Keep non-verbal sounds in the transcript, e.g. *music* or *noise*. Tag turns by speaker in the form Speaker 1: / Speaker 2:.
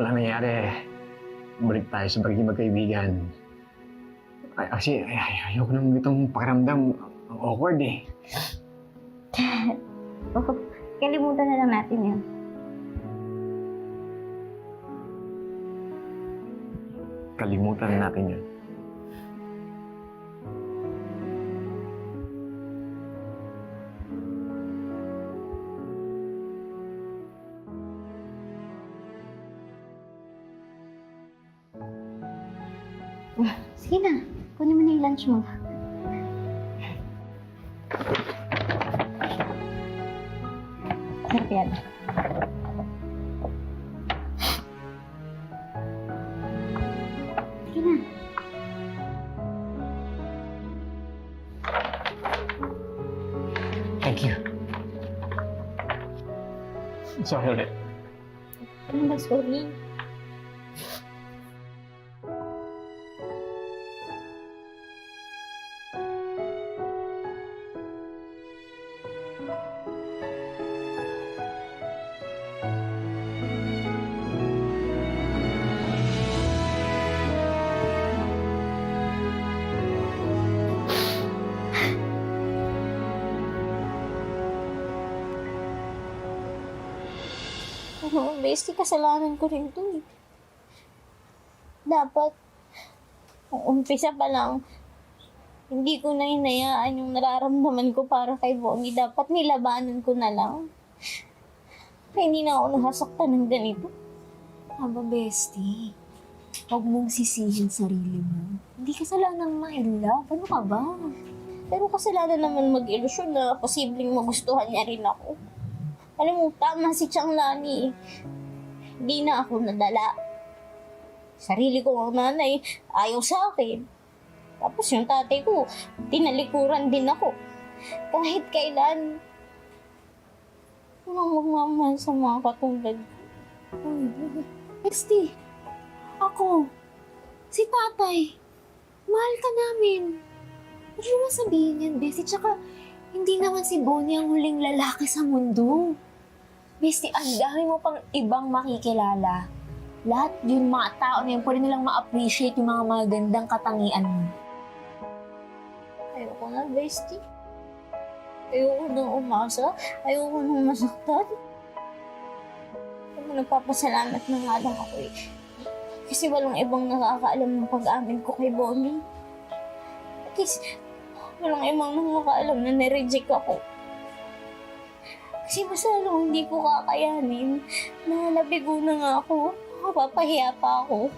Speaker 1: Walang nangyari. Balik tayo sa pagiging magkaibigan. Ay, kasi ay, ay, ayoko naman itong pakiramdam. Ang awkward eh. *laughs*
Speaker 2: Oh, kalimutan na lang natin yan.
Speaker 1: Kalimutan na natin yun.
Speaker 2: Sige na, kunin mo na yung lunch mo. Sarap yan. Sige na.
Speaker 1: Thank you. Sorry ulit.
Speaker 2: Ano ba, sorry? Oo, bestie, kasalanan ko rin to eh. Dapat, umpisa pa lang, hindi ko na hinayaan yung nararamdaman ko para kay Bonnie. Dapat nilabanan ko na lang. Kaya hindi na ako nasasaktan ng ganito.
Speaker 3: Aba, bestie. Huwag mong sisihin sarili mo. Hindi kasalanan ng my love. Ano ka ba?
Speaker 2: Pero kasalanan naman mag-ilusyon na posibleng magustuhan niya rin ako. Alam mo, tama si Chang Lani. Hindi na ako nadala. Sarili ko ang nanay, ayaw sa akin. Tapos yung tatay ko, tinalikuran din ako. Kahit kailan, walang magmamahal sa mga katulad ko.
Speaker 3: Bestie, ako, si tatay, mahal ka namin. Huwag mo sabihin yan, Bestie. Tsaka, hindi naman si Bonnie ang huling lalaki sa mundo. Bestie, ang dami mo pang ibang makikilala. Lahat yung mga tao na yun, pwede nilang ma-appreciate yung mga magandang katangian mo.
Speaker 2: Ayoko na, bestie. Ayoko nang umasa. Ayoko nang masaktan. Mo, nagpapasalamat na nga lang ako eh. Kasi walang ibang nakakaalam ng pag-amin ko kay Bonnie. At least, walang ibang nakakaalam na nireject ako. Kasi lang hindi ko kakayanin. Nalabigo na nga ako. Mapapahiya pa ako.